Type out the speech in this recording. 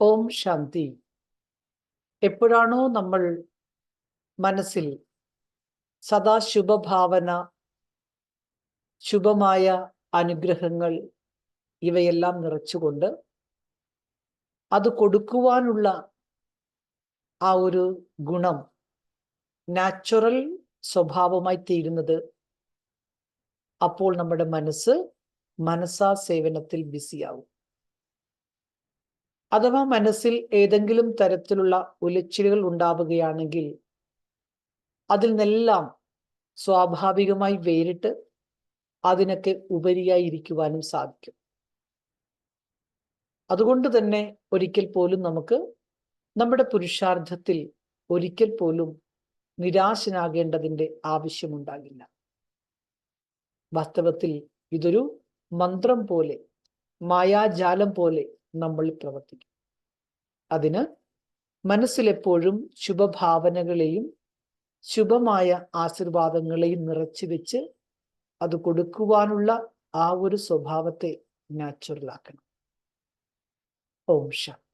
ഓം ശാന്തി. എപ്പോഴാണോ നമ്മൾ മനസ്സിൽ സദാ ശുഭഭാവന ശുഭമായ അനുഗ്രഹങ്ങൾ ഇവയെല്ലാം നിറച്ചുകൊണ്ട് അത് കൊടുക്കുവാനുള്ള ആ ഒരു ഗുണം നാച്ചുറൽ സ്വഭാവമായി തീരുന്നത് അപ്പോൾ നമ്മുടെ മനസ്സ് മനസ്സാ സേവനത്തിൽ ബിസിയാവും. അഥവാ മനസ്സിൽ ഏതെങ്കിലും തരത്തിലുള്ള ഉലച്ചിലുകൾ ഉണ്ടാവുകയാണെങ്കിൽ അതിൽ നിന്നെല്ലാം സ്വാഭാവികമായി വേറിട്ട് അതിനൊക്കെ ഉപരിയായി ഇരിക്കുവാനും സാധിക്കും. അതുകൊണ്ട് തന്നെ ഒരിക്കൽ പോലും നമുക്ക് നമ്മുടെ പുരുഷാർത്ഥത്തിൽ ഒരിക്കൽ പോലും നിരാശനാകേണ്ടതിന്റെ ആവശ്യമുണ്ടാകില്ല. വാസ്തവത്തിൽ ഇതൊരു മന്ത്രം പോലെ മായാജാലം പോലെ നമ്മൾ പ്രവർത്തിക്കും. അതിന് മനസ്സിലെപ്പോഴും ശുഭഭാവനകളെയും ശുഭമായ ആശീർവാദങ്ങളെയും നിറച്ചു വെച്ച് അത് കൊടുക്കുവാനുള്ള ആ ഒരു സ്വഭാവത്തെ നാച്ചുറലാക്കണം ഓം ശാന്തി